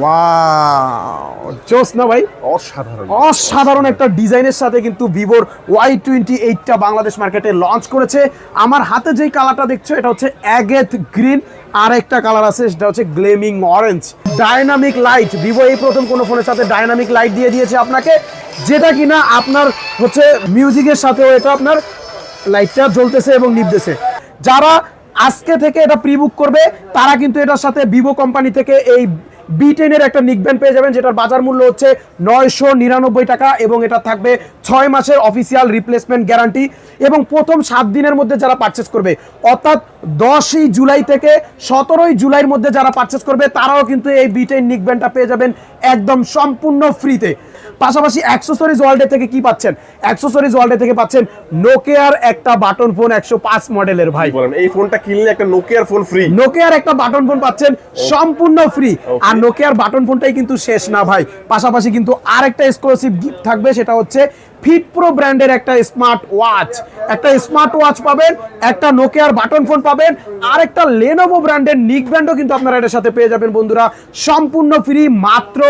Wow জোস না ভাই? অসাধারণ। অসাধারণ একটা ডিজাইনের সাথে কিন্তু ভিভোর ওয়াই টোয়েন্টি এইটটা বাংলাদেশ মার্কেটে লঞ্চ করেছে। আমার হাতে যেই কালারটা দেখছ এটা হচ্ছে অ্যাগেথ গ্রিন আর একটা কালার আছে সেটা হচ্ছে gleaming orange dynamic light Vivo এই প্রথম কোনো ফোনের সাথে ডাইনামিক লাইট দিয়ে দিয়েছে আপনাকে। যেটা কিনা আপনার হচ্ছে মিউজিকের সাথেও এটা আপনার লাইটটা জ্বলতেছে এবং নিভতেছে। যারা আজকে থেকে এটা প্রি বুক করবে তারা কিন্তু এটার সাথে ভিভো কোম্পানি থেকে এই বি টেনের একটা নিকব্যান্ড পেয়ে যাবেন, যেটার বাজার মূল্য হচ্ছে নয়শো নিরানব্বই টাকা এবং এটা থাকবে ছয় মাসের অফিসিয়াল রিপ্লেসমেন্ট গ্যারান্টি এবং প্রথম সাত দিনের মধ্যে যারা পারচেস করবে, অর্থাৎ দশই জুলাই থেকে সতেরোই জুলাইয়ের মধ্যে যারা পারচেস করবে, তারাও কিন্তু এই বি টেন নিকব্যান্ডটা পেয়ে যাবেন একদম সম্পূর্ণ ফ্রিতে পাশাপাশি অ্যাক্সেসরিজ ওয়ার্ল্ডে থেকে কি পাচ্ছেন? অ্যাক্সেসরিজ ওয়ার্ল্ডে থেকে পাচ্ছেন নোকিয়ার একটা বাটন ফোন একশো পাঁচ মডেলের ভাই। এই ফোনটা কিনলে একটা নোকিয়ার ফোন ফ্রি নোকিয়ার একটা বাটন ফোন পাচ্ছেন সম্পূর্ণ ফ্রি আর নোকিয়ার বাটন ফোনটাই কিন্তু শেষ না ভাই। পাশাপাশি কিন্তু আরেকটা এক্সক্লুসিভ গিফট থাকবে সেটা হচ্ছে ফিট প্রো ব্র্যান্ডের একটা স্মার্ট ওয়াচ। একটা স্মার্ট ওয়াচ পাবেন, একটা নোকিয়ার বাটন ফোন পাবেন আর একটা লেনোভো ব্র্যান্ডের নিক ব্র্যান্ডও কিন্তু আপনারা এটার সাথে পেয়ে যাবেন বন্ধুরা। সম্পূর্ণ ফ্রি মাত্র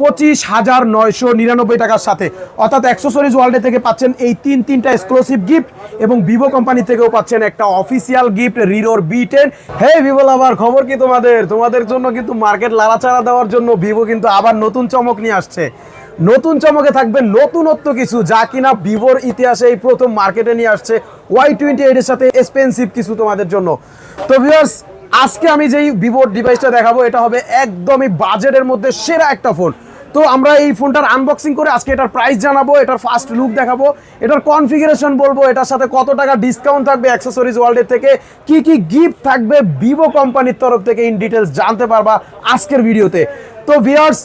পঁচিশ হাজার নয়শো নিরানব্বই টাকার সাথে। অর্থাৎ অ্যাক্সেসরিজ ওয়ার্ল্ডে থেকে পাচ্ছেন এই তিন, তিনটা এক্সক্লুসিভ গিফট এবং ভিভো কোম্পানি থেকেও পাচ্ছেন একটা official gift রিরোর B ten hey Vivo lover খবর কি তোমাদের? তোমাদের জন্য কিন্তু মার্কেট লাড়াচাড়া দেওয়ার জন্য ভিভো কিন্তু আবার নতুন চমক নিয়ে আসছে। নতুন চমকে থাকবে নতুনত্ব কিছু যা কিনা ভিভোর ইতিহাসে এই প্রথম মার্কেটে নিয়ে আসছে ওয়াই টোয়েন্টি এইটের সাথে এক্সপেন্সিভ কিছু তোমাদের জন্য। তো ভিউয়ার্স আজকে আমি যেই ভিভোর ডিভাইসটা দেখাবো, এটা হবে একদমই বাজেটের মধ্যে সেরা একটা ফোন তো আমরা এই ফোনটার আনবক্সিং করে আজকে এটার প্রাইস জানাব, এটার ফার্স্ট লুক দেখাবো, এটার কনফিগারেশন বলব, এটার সাথে কত টাকা ডিসকাউন্ট থাকবে অ্যাক্সেসরিজ ওয়ার্ল্ডের থেকে, কি কি গিফট থাকবে ভিভো কোম্পানির তরফ থেকে ইন ডিটেলস জানতে পারবা আজকের ভিডিওতে তো ভিউয়ার্স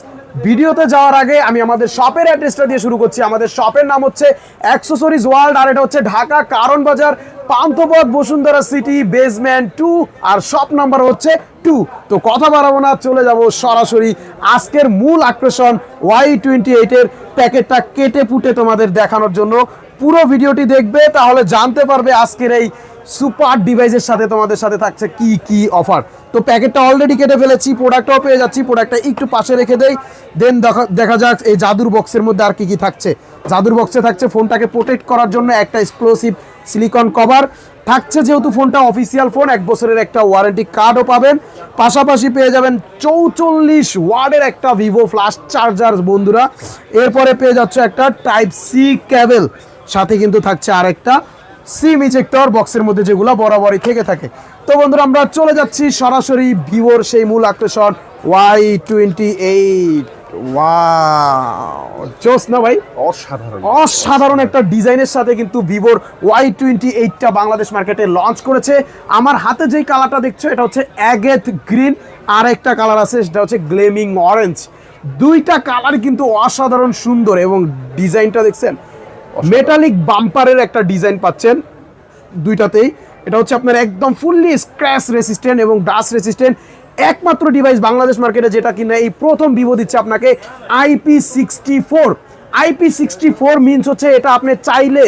ভিডিওতে যাওয়ার আগে আমি আমাদের শপের অ্যাড্রেসটা দিয়ে শুরু করছি। আমাদের শপের নাম হচ্ছে অ্যাক্সেসরিজ ওয়ার্ল্ড আর এটা হচ্ছে Dhaka Karwan Bazar, Panthapath, Bashundhara City basement two আর শপ নাম্বার হচ্ছে টু তো কথা বাড়াবো না, চলে যাব সরাসরি আজকের মূল আকর্ষণ ওয়াই টোয়েন্টি এইটের প্যাকেটটা কেটে পুটে তোমাদের দেখানোর জন্য। পুরো ভিডিওটি দেখবে, তাহলে জানতে পারবে আজকের এই সুপার ডিভাইসের সাথে তোমাদের সাথে থাকছে কি কি অফার। তো প্যাকেটটা অলরেডি কেটে ফেলেছি প্রোডাক্টটাও পেয়ে যাচ্ছি প্রোডাক্টটা একটু পাশে রেখে দেই। দেন দেখা যাক এই জাদুর বক্সের মধ্যে আর কি কি থাকছে। জাদুর বক্সে থাকছে ফোনটাকে প্রোটেক্ট করার জন্য একটা এক্সক্লুসিভ সিলিকন কভার থাকছে যেহেতু ফোনটা অফিসিয়াল ফোন এক বছরের একটা ওয়ারেন্টি কার্ডও পাবেন। পাশাপাশি পেয়ে যাবেন চৌচল্লিশ ওয়ার্ডের একটা ভিভো ফ্লাশ চার্জার বন্ধুরা। এরপরে পেয়ে যাচ্ছে একটা টাইপ সি ক্যাবেল সাথে কিন্তু থাকছে আরেকটা সিম ইজেক্টর বক্সের মধ্যে যেগুলো বরাবরই থেকে থাকে। তো বন্ধুরা আমরা চলে যাচ্ছি সরাসরি ভিভোর সেই মূল আকর্ষণ ওয়াই টোয়েন্টি এইট জোস না ভাই? অসাধারণ। অসাধারণ একটা ডিজাইনের সাথে কিন্তু ভিভোর ওয়াই টোয়েন্টি এইটটা বাংলাদেশ মার্কেটে লঞ্চ করেছে। আমার হাতে যেই কালারটা দেখছ এটা হচ্ছে অ্যাগেথ গ্রিন আর একটা কালার আছে সেটা হচ্ছে গ্লেমিং অরেঞ্জ দুইটা কালার কিন্তু অসাধারণ সুন্দর এবং ডিজাইনটা দেখছেন মেটালিক বাম্পারের একটা ডিজাইন পাচ্ছেন দুইটাতেই। এটা হচ্ছে আপনার একদম ফুললি স্ক্র্যাচ রেসিস্ট্যান্ট এবং ডাস্ট রেসিস্ট্যান্ট একমাত্র ডিভাইস বাংলাদেশ মার্কেটে যেটা কিনা এই প্রথম বিভো দিচ্ছে আপনাকে IP sixty four IP sixty four means হচ্ছে এটা আপনি চাইলে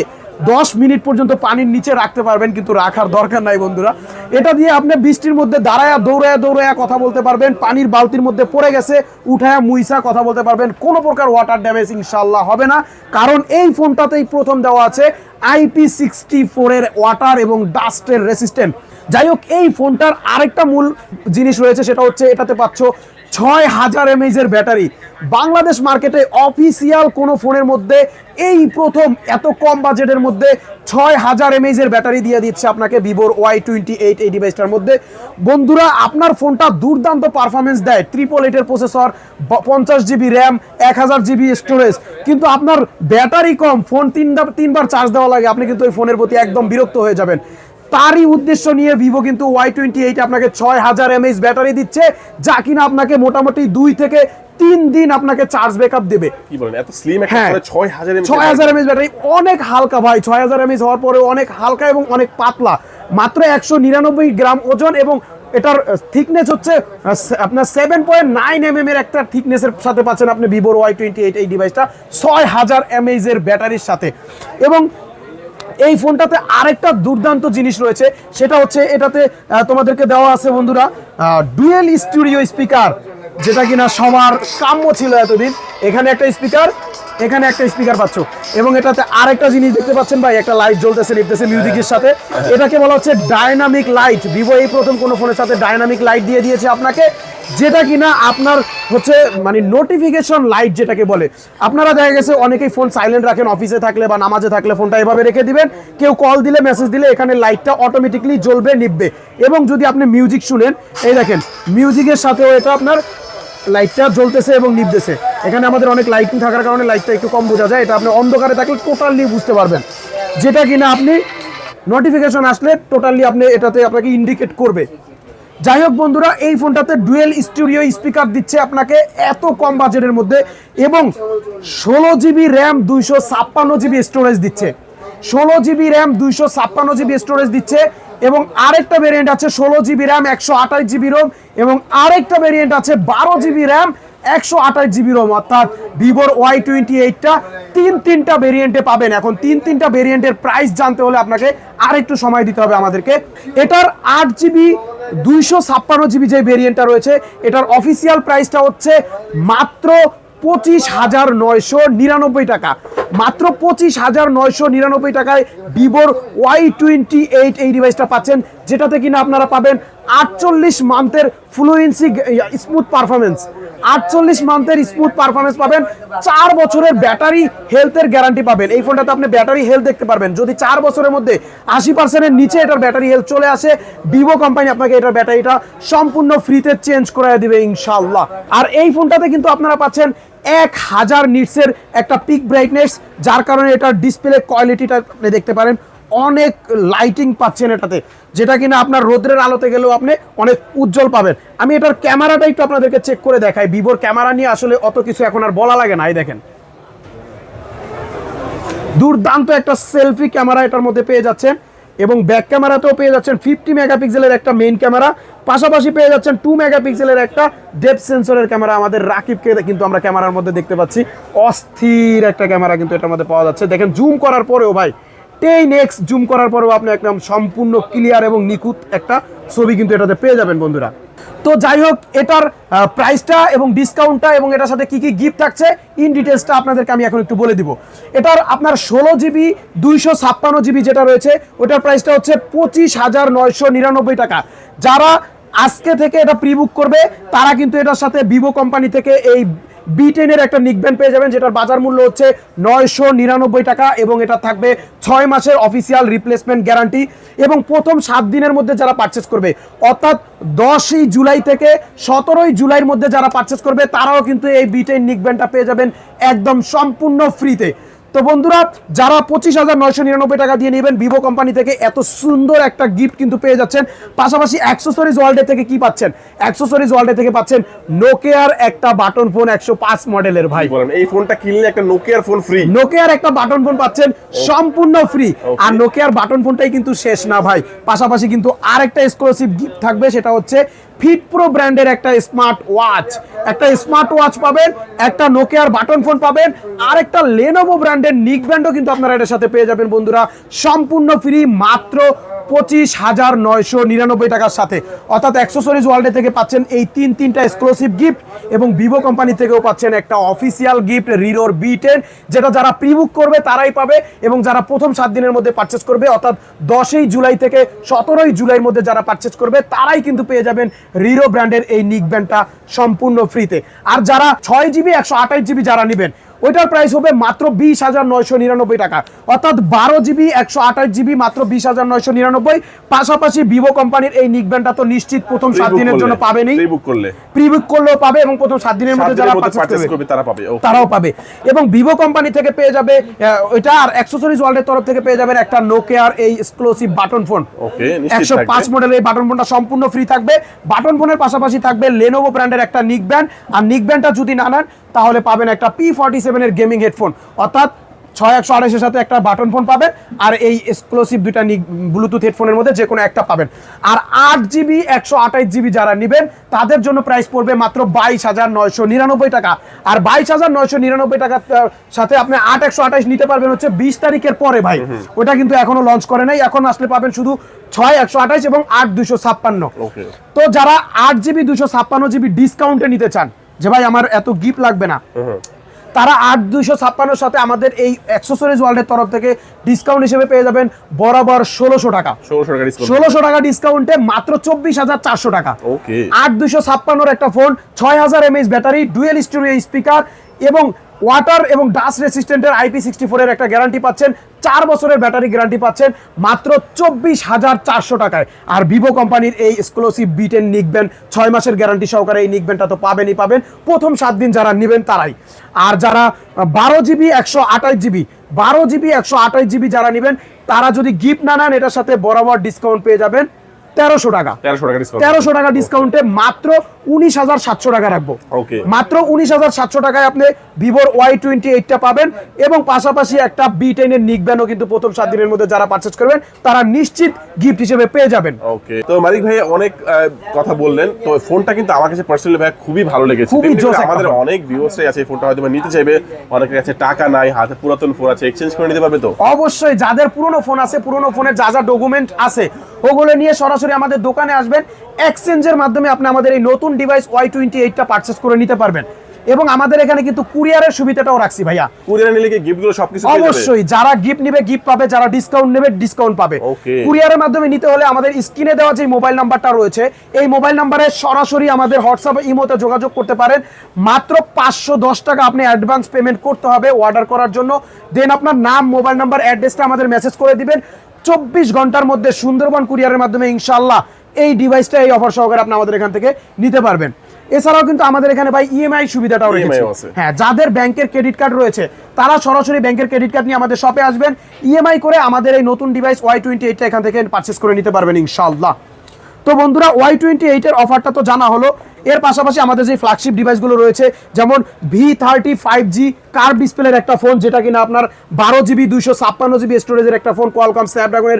দশ মিনিট পর্যন্ত পানির নিচে রাখতে পারবেন, কিন্তু রাখার দরকার নাই বন্ধুরা। এটা দিয়ে আপনি বৃষ্টির মধ্যে দাঁড়ায়, দৌড়ায় দৌড়ায় কথা বলতে পারবেন। পানির বালতির মধ্যে পড়ে গেছে, উঠায়া, মুইসা কথা বলতে পারবেন। কোনো প্রকার ওয়াটার ড্যামেজ ইনশাল্লাহ হবে না। কারণ এই ফোনটাতেই প্রথম দেওয়া আছে আইপি সিক্সটি ফোরের ওয়াটার এবং ডাস্টের রেসিস্ট্যান্ট যাই হোক এই ফোনটার আরেকটা মূল জিনিস রয়েছে, সেটা হচ্ছে এটাতে পাচ্ছ ছয় হাজার এমএইচ এর ব্যাটারি। বাংলাদেশ মার্কেটে অফিসিয়াল কোনো ফোনের মধ্যে এই প্রথম এত কম বাজেটের মধ্যে ছয় হাজার এমএইচ এর ব্যাটারি দিয়ে দিচ্ছে আপনাকে ভিভোর ওয়াই টোয়েন্টি এইট এই ডিভাইসটার মধ্যে। বন্ধুরা, আপনার ফোনটা দুর্দান্ত পারফরমেন্স দেয়। ট্রিপল এইটের প্রসেসর পঞ্চাশ জিবি র্যাম এক হাজার জিবি স্টোরেজ কিন্তু আপনার ব্যাটারি কম, ফোন তিনবার তিনবার চার্জ দেওয়া লাগে, আপনি কিন্তু ওই ফোনের প্রতি একদম বিরক্ত হয়ে যাবেন। তারই উদ্দেশ্য নিয়ে ভিভো কিন্তু ওয়াই টোয়েন্টি এইট আপনাকে ছয় হাজার এমএইচ ব্যাটারি দিচ্ছে যা কিনা আপনাকে মোটামুটি দুই থেকে তিন দিন আপনাকে চার্জ ব্যাকআপ দেবে। কি বলেন এত স্লিম একটা হ্যাঁ। ফোনে 6000 এমএএইচ ছয় হাজার এমএইচ ব্যাটারি অনেক হালকা ভাই ছয় হাজার এমএইচ হওয়ার পরে অনেক হালকা এবং অনেক পাতলা। মাত্র একশো নিরানব্বই গ্রাম ওজন এবং এটার থিকনেস হচ্ছে আপনার সেভেন পয়েন্ট নাইন এম এর একটা থিকনেসের সাথে পাচ্ছেন আপনি ভিভোর ওয়াই টোয়েন্টি এইট এই ডিভাইসটা ছয় হাজার এমএইচ এর ব্যাটারির সাথে। এবং এই ফোনটাতে আরেকটা দুর্দান্ত জিনিস রয়েছে। সেটা হচ্ছে এটাতে তোমাদেরকে দেওয়া আছে বন্ধুরা ডুয়েল স্টুডিও স্পিকার, যেটা কিনা সবার কাম্য ছিল এতদিন। এখানে একটা স্পিকার, এখানে একটা স্পিকার পাচ্ছ। এবং এটাতে আরেকটা জিনিস দেখতে পাচ্ছেন ভাই, একটা লাইট জ্বলতেছে নিপতেছে মিউজিকের সাথে। এটাকে বলা হচ্ছে ডায়নামিক লাইট ভিভো এই প্রথম কোনো ফোনের সাথে ডায়নামিক লাইট দিয়ে দিয়েছে আপনাকে, যেটা কিনা আপনার হচ্ছে মানে নোটিফিকেশন লাইট যেটাকে বলে। আপনারা দেখা গেছে অনেকেই ফোন সাইলেন্ট রাখেন অফিসে থাকলে বা নামাজে থাকলে ফোনটা এভাবে রেখে দিবেন। কেউ কল দিলে মেসেজ দিলে, এখানে লাইটটা অটোমেটিকলি জ্বলবে নিববে এবং যদি আপনি মিউজিক শুনেন এই দেখেন মিউজিকের সাথেও এটা আপনার লাইটটা জ্বলতেছে এবং নিবতেছে এখানে আমাদের অনেক লাইটিং থাকার কারণে লাইটটা একটু কম বোঝা যায়, এটা আপনি অন্ধকারে থাকলে টোটালি বুঝতে পারবেন। যেটা কিনা আপনি নোটিফিকেশন আসলে টোটালি আপনি এটাতে আপনাকে ইন্ডিকেট করবে। যাই হোক বন্ধুরা, এই ফোনটাতে ডুয়েল স্টুডিও স্পিকার দিচ্ছে আপনাকে এত কম বাজেটের মধ্যে এবং ষোলো জিবি র্যাম দুইশো ছাপ্পান্ন জিবি স্টোরেজ দিচ্ছে। ষোলো জিবি র্যাম দুইশো ছাপ্পান্ন জিবি স্টোরেজ দিচ্ছে। এবং আরেকটা ভেরিয়েন্ট আছে ষোলো জিবি র্যাম একশো আঠাশ জিবি রোম এবং আরেকটা ভেরিয়েন্ট আছে বারো জিবি র্যাম একশো আঠাশ জিবি রোম অর্থাৎ ভিভোর ওয়াই টোয়েন্টি এইটটা তিন তিনটা ভেরিয়েন্টে পাবেন। এখন তিন তিনটা ভেরিয়েন্টের প্রাইস জানতে হলে আপনাকে আর একটু সময় দিতে হবে আমাদেরকে। এটার আট জিবি দুইশো ছাপ্পান্ন জিবি যে ভেরিয়েন্টটা রয়েছে, এটার অফিসিয়াল প্রাইসটা হচ্ছে মাত্র পঁচিশ হাজার নয়শো নিরানব্বই টাকা। মাত্র পঁচিশ হাজার নয়শো নিরানব্বই টাকায় ভিভোর ওয়াই টোয়েন্টি এইট এই ডিভাইসটা পাচ্ছেন, যেটাতে কিনা আপনারা পাবেন আটচল্লিশ মান্থের ফ্লুয়েন্সি স্মুথ পারফরমেন্স আটচল্লিশ মান্থের স্মুথ পারফরমেন্স পাবেন। চার বছরের ব্যাটারি হেলথের গ্যারান্টি পাবেন। এই ফোনটাতে আপনি ব্যাটারি হেলথ দেখতে পারবেন। যদি চার বছরের মধ্যে আশি পার্সেন্টের নিচে এটার ব্যাটারি হেলথ চলে আসে ভিভো কোম্পানি আপনাকে এটার ব্যাটারিটা সম্পূর্ণ ফ্রিতে চেঞ্জ করে দিবে ইনশাল্লাহ আর এই ফোনটাতে কিন্তু আপনারা পাচ্ছেন এক হাজার নিটসের একটা পিক ব্রাইটনেস যার কারণে এটার ডিসপ্লে কোয়ালিটিটা আপনি দেখতে পারেন। অনেক লাইটিং পাচ্ছেন এটাতে, যেটা কিনা আপনার রোদ্রের আলোতে গেলেও আপনি অনেক উজ্জ্বল পাবেন। আমি এটার ক্যামেরাটা একটু আপনাদেরকে চেক করে দেখাই। ভিভোর ক্যামেরা নিয়ে আসলে অত কিছু এখন আর বলা লাগে না, এই দেখেন। দুর্দান্ত একটা সেলফি ক্যামেরা এটার মধ্যে পেয়ে যাচ্ছেন এবং ব্যাক ক্যামেরাতেও পেয়ে যাচ্ছেন ফিফটি মেগাপিক্সেলের একটা মেইন ক্যামেরা। পাশাপাশি পেয়ে যাচ্ছেন টু মেগাপিক্সেলের একটা ডেপ সেন্সরের ক্যামেরা। আমাদের রাকিবকে কিন্তু আমরা ক্যামেরার মধ্যে দেখতে পাচ্ছি। অস্থির একটা ক্যামেরা কিন্তু এটার মধ্যে পাওয়া যাচ্ছে। দেখেন জুম করার পরেও ভাই টেন এক্স জুম করার পরেও আপনি একদম সম্পূর্ণ ক্লিয়ার এবং নিখুঁত একটা ছবি কিন্তু এটাতে পেয়ে যাবেন বন্ধুরা। তো যাই হোক, এটার প্রাইসটা এবং ডিসকাউন্টটা এবং এটার সাথে কি কি গিফট থাকছে ইন ডিটেলসটা আপনাদেরকে আমি এখন একটু বলে দিব। এটার আপনার ষোলো জিবি দুইশো ছাপ্পান্ন জিবি যেটা রয়েছে, ওটার প্রাইসটা হচ্ছে পঁচিশ হাজার নয়শো নিরানব্বই টাকা। যারা আজকে থেকে এটা প্রি বুক করবে, তারা কিন্তু এটার সাথে ভিভো কোম্পানি থেকে এই বি টেনের একটা নিকব্যান্ড পেয়ে যাবেন, যেটার বাজার মূল্য হচ্ছে নয়শো নিরানব্বই টাকা এবং এটা থাকবে ছয় মাসের অফিসিয়াল রিপ্লেসমেন্ট গ্যারান্টি এবং প্রথম সাত দিনের মধ্যে যারা পারচেস করবে, অর্থাৎ দশই জুলাই থেকে সতেরোই জুলাইয়ের মধ্যে যারা পারচেস করবে, তারাও কিন্তু এই বিটেন নিকব্যান্ডটা পেয়ে যাবেন একদম সম্পূর্ণ ফ্রিতে তো বন্ধুরা যারা পঁচিশ হাজার নয়শো নিরানব্বই টাকা দিয়ে নেবেন ভিভো কোম্পানি থেকে এত সুন্দর একটা গিফট কিন্তু পেয়ে যাচ্ছেন। পাশাপাশি অ্যাক্সেসরিজ ওয়ার্ল্ডে থেকে কি পাচ্ছেন? অ্যাক্সেসরিজ ওয়ার্ল্ডে থেকে পাচ্ছেন নোকিয়ার একটা বাটন ফোন একশো পাঁচ মডেলের ভাই। বলেন এই ফোনটা কিনলে একটা নোকিয়ার ফোন ফ্রি নোকিয়ার একটা বাটন ফোন পাচ্ছেন সম্পূর্ণ ফ্রি আর নোকিয়ার বাটন ফোনটাই কিন্তু শেষ না ভাই। পাশাপাশি কিন্তু আরেকটা এক্সক্লুসিভ গিফট থাকবে সেটা হচ্ছে ফিট প্রো ব্র্যান্ডের একটা স্মার্ট ওয়াচ একটা স্মার্ট ওয়াচ পাবেন, একটা নোকিয়ার বাটন ফোন পাবেন আর একটা লেনোভো ব্র্যান্ডের নিক ব্র্যান্ডও কিন্তু আপনারা এটার সাথে পেয়ে যাবেন বন্ধুরা। সম্পূর্ণ ফ্রি মাত্র পঁচিশ হাজার নয়শো নিরানব্বই টাকার সাথে। অর্থাৎ অ্যাক্সেসরিজ ওয়ার্ল্ডে থেকে পাচ্ছেন এই তিন তিনটা এক্সক্লুসিভ গিফট এবং ভিভো কোম্পানি থেকেও পাচ্ছেন একটা অফিসিয়াল গিফট রিরোর বি টেন যেটা যারা প্রি বুক করবে তারাই পাবে এবং যারা প্রথম সাত দিনের মধ্যে পারচেস করবে, অর্থাৎ দশই জুলাই থেকে সতেরোই জুলাইয়ের মধ্যে যারা পারচেস করবে, তারাই কিন্তু পেয়ে যাবেন রিরো ব্র্যান্ডের এই নিক ব্যান্ডটা সম্পূর্ণ ফ্রিতে আর যারা ছয় জিবি একশো আঠাশ জিবি যারা নেবেন ওইটার প্রাইস হবে মাত্র বিশ হাজার নয়শো নিরানব্বই টাকা। অর্থাৎ বারো জিবি একশো আঠাশ জিবি মাত্র বিশ হাজার নয়শো নিরানব্বই। পাশাপাশি ভিভো কোম্পানির এই নিক ব্যান্ডটা তো নিশ্চিত প্রথম সাত দিনের জন্য পাবেনই প্রি বুক প্রি বুক করলেও পাবে এবং প্রথম সাত দিনের মধ্যে যারা পারচেস পারচেস করবে করবে তারা পাবে তারাও পাবে। এবং ভিভো কোম্পানি থেকে পেয়ে যাবে ওইটা আর অ্যাক্সেসরিজ ওয়ার্ল্ডের তরফ থেকে পেয়ে যাবেন একটা নোকিয়ার এই এক্সক্লুসিভ বাটন ফোন একশো পাঁচ। মডেলের এই বাটন ফোনটা সম্পূর্ণ ফ্রি থাকবে। বাটন ফোনের পাশাপাশি থাকবে লেনোভো ব্র্যান্ডের একটা নিক ব্যান্ড আর নিক ব্যান্ডটা যদি না নেন তাহলে পাবেন একটা পি ফর্টি সেভেনের গেমিং হেডফোন অর্থাৎ ছয় একশো আড়াইশের সাথে একটা বাটন ফোন পাবেন আর এই এক্সক্লুসিভ দুইটা ব্লুটুথ হেডফোনের মধ্যে যে কোনো একটা পাবেন। আর আট জিবি একশো আঠাইশ জিবি যারা নেবেন তাদের জন্য প্রাইস পড়বে মাত্র বাইশ হাজার নয়শো নিরানব্বই টাকা। আর বাইশ হাজার নয়শো নিরানব্বই টাকার সাথে আপনি আট একশো আঠাইশ নিতে পারবেন হচ্ছে বিশ তারিখের পরে ভাই। ওটা কিন্তু এখনও লঞ্চ করে নাই। এখন আসলে পাবেন শুধু ছয় একশো আঠাইশ এবং আট দুশো ছাপ্পান্ন। তো যারা আট জিবি দুশো ছাপ্পান্ন জিবি ডিসকাউন্টে নিতে চান যে ভাই আমার এত গিফট লাগবে না। তারা আট দুইশো ছাপ্পান্নর সাথে আমাদের এই অ্যাক্সেসরিজ ওয়ার্ল্ডের তরফ থেকে ডিসকাউন্ট হিসেবে পেয়ে যাবেন বরাবর ষোলোশো টাকা। ষোলোশো টাকা ডিসকাউন্ট মাত্র চব্বিশ হাজার চারশো টাকা। আট দুইশো ছাপ্পান্নর একটা ফোন ছয় হাজার MH battery dual studio speaker এবং ওয়াটার এবং ডাস্ট রেসিস্ট্যান্টের আইপি সিক্সটি ফোরের একটা গ্যারান্টি পাচ্ছেন। চার বছরের ব্যাটারি গ্যারান্টি পাচ্ছেন, মাত্র চব্বিশ হাজার চারশো টাকায়। আর ভিভো কোম্পানির এই এক্সক্লুসিভ বিটেন নিকবেন ছয় মাসের গ্যারান্টি সহকারে এই নিকবেনটা তো পাবেনই পাবেন। প্রথম সাত দিন যারা নেবেন তারাই। আর যারা বারো জিবি একশো আঠাশ জিবি বারো জিবি একশো আঠাশ জিবি যারা নেবেন, তারা যদি গিফট না নেন, এটার সাথে বরাবর ডিসকাউন্ট পেয়ে যাবেন। তেরোশো টাকা। তেরোশো টাকা ডিসকাউন্ট মাত্র উনিশ হাজার সাতশো টাকা রাখব। মাত্র উনিশ হাজার সাতশো টাকায় আপনি ভিভোর ওয়াই টোয়েন্টি এইটটা পাবেন এবং পাশাপাশি একটা বি টেনের কিন্তু প্রথম সাত দিনের মধ্যে যারা পারচেস করবেন তারা নিশ্চিত গিফট হিসেবে পেয়ে যাবেন। ওকে তো মালিক ভাই অনেক কথা বললেন। তো ফোনটা কিন্তু আমার কাছে পার্সোনালি ভাই খুবই ভালো লেগেছে। খুবই জোস আমাদের অনেক ভিউয়ার্সরাই আছে এই ফোনটা হয়তো নিতে চাইবে। অনেকের কাছে টাকা নাই হাতে পুরাতন ফোন আছে এক্সচেঞ্জ করে নিতে পারবে তো? অবশ্যই যাদের পুরনো ফোন আছে পুরনো ফোনের যা যা ডকুমেন্ট আছে ওগুলো নিয়ে সরাসরি আমাদের দোকানে আসবেন। এক্সচেঞ্জের মাধ্যমে আপনি আমাদের এই নতুন ডিভাইস ওয়াই টোয়েন্টি এইটটা পারচেস করে নিতে পারবেন। এবং আমাদের এখানে কিন্তু কুরিয়ারের সুবিধাটাও রাখছি ভাইয়া। কুরিয়ারে নিলে কি গিফটগুলো সবকিছু অবশ্যই যারা গিফট নেবে গিফট পাবে যারা ডিসকাউন্ট নেবে ডিসকাউন্ট পাবে। কুরিয়ারের মাধ্যমে নিতে হলে আমাদের স্ক্রিনে দেওয়া যে মোবাইল নাম্বারটা রয়েছে এই মোবাইল নাম্বারে সরাসরি আমাদের হোয়াটসঅ্যাপ ইমোতে যোগাযোগ করতে পারেন। মাত্র পাঁচশো দশ টাকা আপনি অ্যাডভান্স পেমেন্ট করতে হবে অর্ডার করার জন্য। দেন আপনার নাম মোবাইল নাম্বার অ্যাড্রেসটা আমাদের মেসেজ করে দিবেন। চব্বিশ ঘণ্টার মধ্যে সুন্দরবন কুরিয়ারের মাধ্যমে ইনশাল্লাহ এই ডিভাইসটা এই অফার সহকারে আপনি আমাদের এখান থেকে নিতে পারবেন। এছাড়াও কিন্তু আমাদের এখানে ভাই ইএমআই সুবিধাটাও রয়েছে। হ্যাঁ যাদের ব্যাংকের ক্রেডিট কার্ড রয়েছে তারা সরাসরি ব্যাংকের ক্রেডিট কার্ড নিয়ে আমাদের শপে আসবেন। ইএমআই করে আমাদের এই নতুন ডিভাইস ওয়াই টোয়েন্টি এইটটা এখান থেকে পারচেস করে নিতে পারবেন ইনশাল্লাহ তো বন্ধুরা ওয়াই টোয়েন্টি এইটের অফারটা তো জানা হলো। এর পাশাপাশি আমাদের যে ফ্ল্যাগশিপ ডিভাইসগুলো রয়েছে যেমন ভি থার্টি ফাইভ জি কার ডিসপ্লের একটা ফোন যেটা কিনা আপনার বারো জিবি দুইশো ছাপ্পান্ন জিবি স্টোরেজের একটা ফোন কোয়ালকম স্ন্যাপড্রাগনের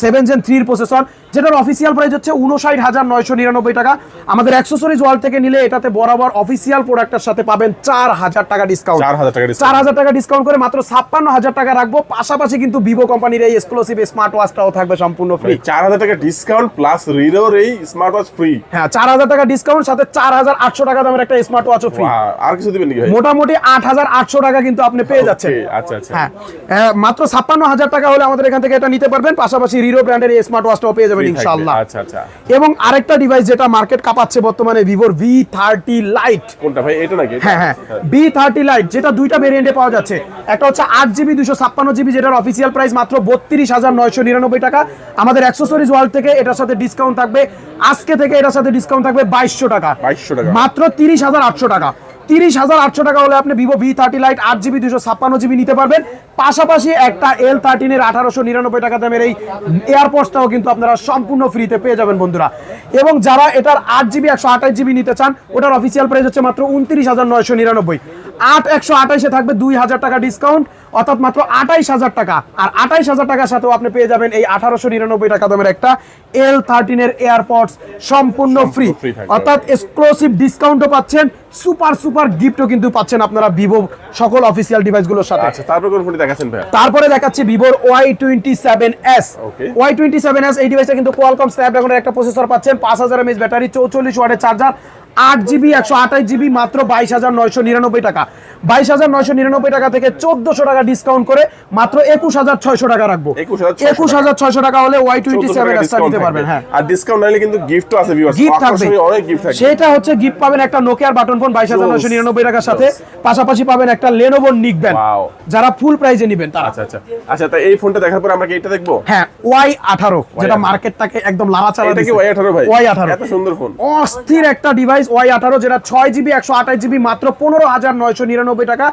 সেভেন জেন থ্রির প্রসেসর যেটার অফিসিয়াল প্রাইস হচ্ছে উনষাট হাজার নয়শো নিরানব্বই টাকা। আমাদের অ্যাক্সেসরিজ ওয়াল থেকে নিলে এটাতে বরাবর অফিসিয়াল প্রোডাক্টের সাথে পাবেন চার হাজার টাকা ডিসকাউন্ট 4,000 টাকা চার হাজার টাকা ডিসকাউন্ট করে মাত্র ছাপ্পান্ন হাজার টাকা রাখব। পাশাপাশি কিন্তু ভিভো কোম্পানির এই এক্সক্লুসিভ স্মার্ট ওয়াচটাও থাকবে সম্পূর্ণ ফ্রি মানে চার হাজার টাকা ডিসকাউন্ট প্লাস রিডোর এই স্মার্ট ওয়াচ ফ্রি হ্যাঁ চার হাজার টাকা ডিসকাউন্ট সাথে চার হাজার আটশো টাকা দামের একটা স্মার্ট ওয়াচও ফ্রি আর কিছু দিবেন মোটামুটি আট হাজার আটশো টাকা কিন্তু আপনি পেয়ে যাচ্ছেন। আচ্ছা আচ্ছা। হ্যাঁ মাত্র ছাপ্পান্ন হাজার টাকা হলে আমাদের এখান থেকে এটা নিতে পারবেন। পাশাপাশি রিরো ব্র্যান্ডের স্মার্ট ওয়াচটাও পেয়ে যাবেন Free ইনশাআল্লাহ। আচ্ছা এবং আরেকটা ডিভাইস যেটা মার্কেট কাঁপাচ্ছে বর্তমানে ভিভোর ভি থার্টি লাইট কোনটা ভাই? এটা নাকি? হ্যাঁ হ্যাঁ। বি থার্টি লাইট যেটা দুইটা ভেরিয়েন্টে পাওয়া যাচ্ছে। একটা হচ্ছে আট জিবি দুশো ছাপ্পান্ন জিবি যেটার অফিসিয়াল প্রাইস মাত্র বত্রিশ হাজার নয়শো নিরানব্বই টাকা। আমাদের অ্যাক্সেসরিজ ওয়ার্ল্ড থেকে এটার সাথে ডিসকাউন্ট থাকবে। আজকে থেকে এটার সাথে ডিসকাউন্ট থাকবে বাইশশো টাকা। 2200 টাকা। মাত্র তিরিশ হাজার আটশো টাকা। তিরিশ হাজার আটশো টাকা হলে আপনি ভিভো ভি থার্টি লাইট আট জিবি দুশো ছাপ্পান্ন জিবি নিতে পারবেন। পাশাপাশি একটা এল থার্টিনের আঠারোশো নিরানব্বই টাকা দামের এই এয়ারপোর্টসটাও কিন্তু আপনারা সম্পূর্ণ ফ্রিতে পেয়ে যাবেন বন্ধুরা। এবং যারা এটার আট জিবি, একশো আঠাশ জিবি নিতে চান, ওটার অফিসিয়াল প্রাইস হচ্ছে মাত্র উনত্রিশ হাজার নয়শো নিরানব্বই। আট একশো আঠাইশে থাকবে দুই হাজার টাকা ডিসকাউন্ট অর্থাৎ মাত্র আঠাইশ হাজার টাকা। আর আঠাইশ হাজার টাকার সাথেও আপনি পেয়ে যাবেন এই আঠারোশো নিরানব্বই টাকা দামের একটা এল থার্টিনের এয়ারপোর্টস সম্পূর্ণ ফ্রি অর্থাৎ এক্সক্লুসিভ ডিসকাউন্টও পাচ্ছেন সুপার সুপার গিফটও কিন্তু পাচ্ছেন আপনারা ভিভো সকল অফিসিয়াল ডিভাইসগুলোর সাথে। আচ্ছা তারপর কোন ফোনটি দেখাচ্ছেন ভাই তারপরে দেখাচ্ছি ভিভোর Y twenty seven S Y twenty seven S এই ডিভাইসটা কিন্তু কোয়ালকম স্ন্যাপড্রাগনের একটা প্রসেসর পাচ্ছেন পাঁচ হাজার এমএস ব্যাটারি চৌচল্লিশ ওয়াটের চার্জার আট জিবি একশো আঠাশ জিবি মাত্র বাইশ হাজার নয়শো নিরানব্বই টাকা। বাইশ হাজার নয়শো নিরানব্বই টাকা থেকে চোদ্দশো টাকা ডিসকাউন্ট করে মাত্র একুশ হাজার ছয়শো টাকা রাখব। একুশ হাজার ছয়শো টাকা। হলে ওয়াই টোয়েন্টি সেভেন discount নিতে পারবেন হ্যাঁ। আর ডিসকাউন্ট নাইলে কিন্তু গিফটও আছে গিফট থাকবে। গিফট সেটা হচ্ছে গিফট পাবেন একটা নোকিয়ার বাটন ফোন বাইশ হাজার নয়শো নিরানব্বই টাকার সাথে। পাশাপাশি পাবেন একটা লেনোভো Wow. যারা ফুল প্রাইজে নেবেন তারা। আচ্ছা আচ্ছা। আচ্ছা তাই এই ফোনটা দেখার পর আমরা কি এটা দেখব? হ্যাঁ ওয়াই আঠারো যেটা মার্কেটটাকে একদম এটা কি দিছে। ওয়াই আঠারো ভাই? ওয়াই আঠারো। এত সুন্দর ফোন অস্থির একটা ডিভাইস ওয়াই আঠারো যেটা ছয় জিবি একশো আঠাশ জিবি মাত্র পনেরো হাজার নয়শো নিরানব্বই টাকা।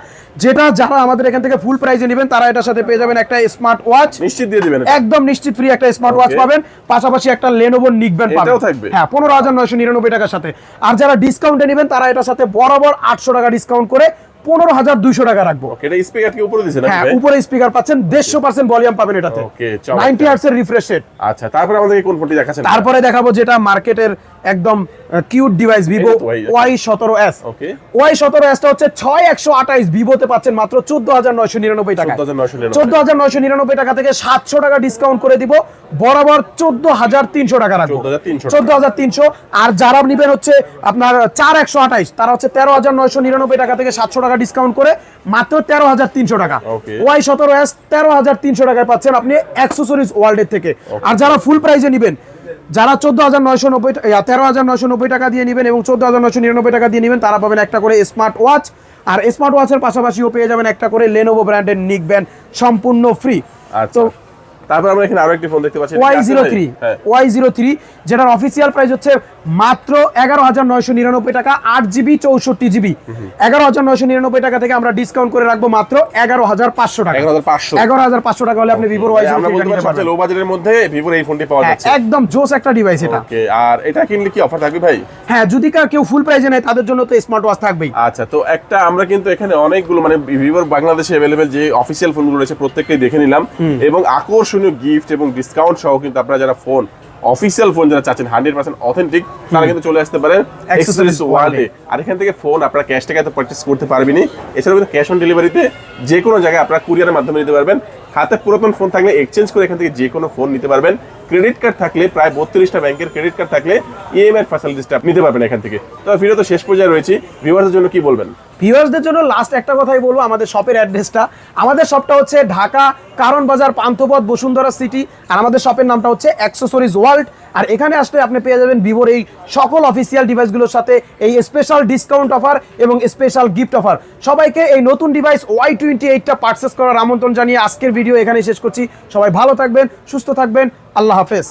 যেটা যারা আমাদের এখান থেকে ফুল প্রাইজে নেবেন তারা এটার সাথে পেয়ে যাবেন একটা স্মার্ট ওয়াচ নিশ্চিত দিয়ে দিবেন একদম নিশ্চিত ফ্রি একটা স্মার্ট ওয়াচ পাবেন। পাশাপাশি একটা লেনোভো নিকবেন পাবেন। থাকবে? হ্যাঁ পনেরো হাজার নয়শো নিরানব্বই টাকার সাথে। আর যারা ডিসকাউন্টে নেবেন তারা এটার সাথে বরাবর আটশো টাকা ডিসকাউন্ট করে পনেরো হাজার দুইশো টাকা রাখব। এটা স্পিকার কি উপরে দিছে হ্যাঁ উপরে স্পিকার পাচ্ছেন দেড়শো পার্সেন্ট ভলিউম পাবেন এটাতে। নাইনটি হার্টসের রিফ্রেশ রেট আচ্ছা তারপরে আমাদেরকে কোন ফোনটি দেখাচ্ছেন? তারপরে দেখাবো যেটা মার্কেটের একদম কিউট ডিভাইস ভিভো ওয়াই সতেরো এস ওয়াই সতেরো এসটা হচ্ছে ছয় একশো আঠাইশ ভিভোতে পাচ্ছেন মাত্র চোদ্দ হাজার নয়শো নিরানব্বই টাকা। চোদ্দ হাজার নয়শো নিরানব্বই। টাকা থেকে সাতশো টাকা ডিসকাউন্ট করে দিব। বরাবর চোদ্দ হাজার তিনশো টাকা রাখব। চোদ্দ হাজার তিনশো। আর যারা নিবেন হচ্ছে আপনার চার একশো আঠাইশ তারা হচ্ছে তেরো হাজার নয়শো নিরানব্বই টাকা থেকে সাতশো টাকা ডিসকাউন্ট করে মাত্র তেরো হাজার তিনশো টাকা। ওয়াই সতেরো এস তেরো হাজার তিনশো টাকায় পাচ্ছেন আপনি অ্যাক্সেসরিজ ওয়ার্ল্ডের থেকে। আর যারা ফুল প্রাইজে নিবেন যারা চোদ্দ হাজার নয়শো নব্বই তেরো হাজার নয়শো নব্বই টাকা দিয়ে নেবেন এবং চোদ্দ হাজার নয়শো নিরানব্বই টাকা দিয়ে নেবেন তারা পাবেন একটা করে স্মার্ট ওয়াচ আর স্মার্ট ওয়াচের পাশাপাশিও পেয়ে যাবেন একটা করে লেনোভো ব্র্যান্ডের নিক ব্যান্ড সম্পূর্ণ ফ্রি আচ্ছা। তো তারপর আমরা এখানে আরও একটি ফোন দেখতে পাচ্ছি এটা কি ওয়াই আছে জিরো ভাই? থ্রি হ্যাঁ। ওয়াই জিরো থ্রি যেটার অফিসিয়াল প্রাইস হচ্ছে মাত্র এগারো হাজার নয়শো নিরানব্বই টাকা আট জিবি চৌষট্টি জিবি এগারো হাজার নয়শো নিরানব্বই টাকা থেকে আমরা ডিসকাউন্ট করে রাখব মাত্র এগারো হাজার পাঁচশো টাকা। 11,500 এগারো হাজার পাঁচশো টাকা হলে আপনি আমরা বলতে লো বাজেটের মধ্যে এই ফোনটি পাওয়া যাচ্ছে। একদম জোস একটা ডিভাইস এটা। ওকে আর এটা কিনলে কি অফার থাকবে ভাই? হ্যাঁ যদি কেউ ফুল প্রাইজে নেয় তাদের জন্য তো স্মার্ট ওয়াচ থাকবেই। আচ্ছা তো একটা আমরা কিন্তু এখানে অনেকগুলো মানে ভিভোর বাংলাদেশে অ্যাভেলেবেল যে অফিসিয়াল ফোনগুলো রয়েছে প্রত্যেকটাই দেখে নিলাম। এবং আকর্ষণীয় গিফট এবং ডিসকাউন্ট সহ কিন্তু আপনারা যারা ফোন অফিসিয়াল ফোন যারা চাচ্ছেন হান্ড্রেড পার্সেন্ট অথেন্টিক তারা কিন্তু চলে আসতে পারেন অ্যাক্সেসরিজ ওয়ার্ল্ডে আর এখান থেকে ফোন আপনারা ক্যাশ টাকায় তো পারচেস করতে পারবেনই। এছাড়াও কিন্তু ক্যাশ অন ডেলিভারিতে যে কোনো জায়গায় আপনারা কুরিয়ারের মাধ্যমে নিতে পারবেন। হাতে পুরাতন ফোন থাকলে এক্সচেঞ্জ করে এখান থেকে যে কোনো ফোন নিতে পারবেন। ক্রেডিট কার্ড থাকলে প্রায় বত্রিশটা ব্যাংকের ক্রেডিট কার্ড থাকলে ইএমআই ফ্যাসিলিটিসটা নিতে পারবেন এখান থেকে। তো ভিডিও তো শেষ পর্যায়ে রয়েছে। ভিউয়ারদের জন্য কি বলবেন? ভিউয়ার্সদের জন্য লাস্ট একটা কথাই বলব, আমাদের শপের অ্যাড্রেসটা আমাদের শপটা হচ্ছে ঢাকা কারণ বাজার পান্থপথ বসুন্ধরা সিটি আর আমাদের শপের নামটা হচ্ছে অ্যাক্সেসরিজ ওয়ার্ল্ড আর এখানে আসলে আপনি পেয়ে যাবেন ভিভোর এই সকল অফিসিয়াল ডিভাইসগুলোর সাথে এই স্পেশাল ডিসকাউন্ট অফার এবং স্পেশাল গিফট অফার সবাইকে এই নতুন ডিভাইস ওয়াই টোয়েন্টি এইটটা পার্চেস করার আমন্ত্রণ জানিয়ে আজকের ভিডিও এখানে শেষ করছি। সবাই ভালো থাকবেন সুস্থ থাকবেন। আল্লাহ হাফেজ।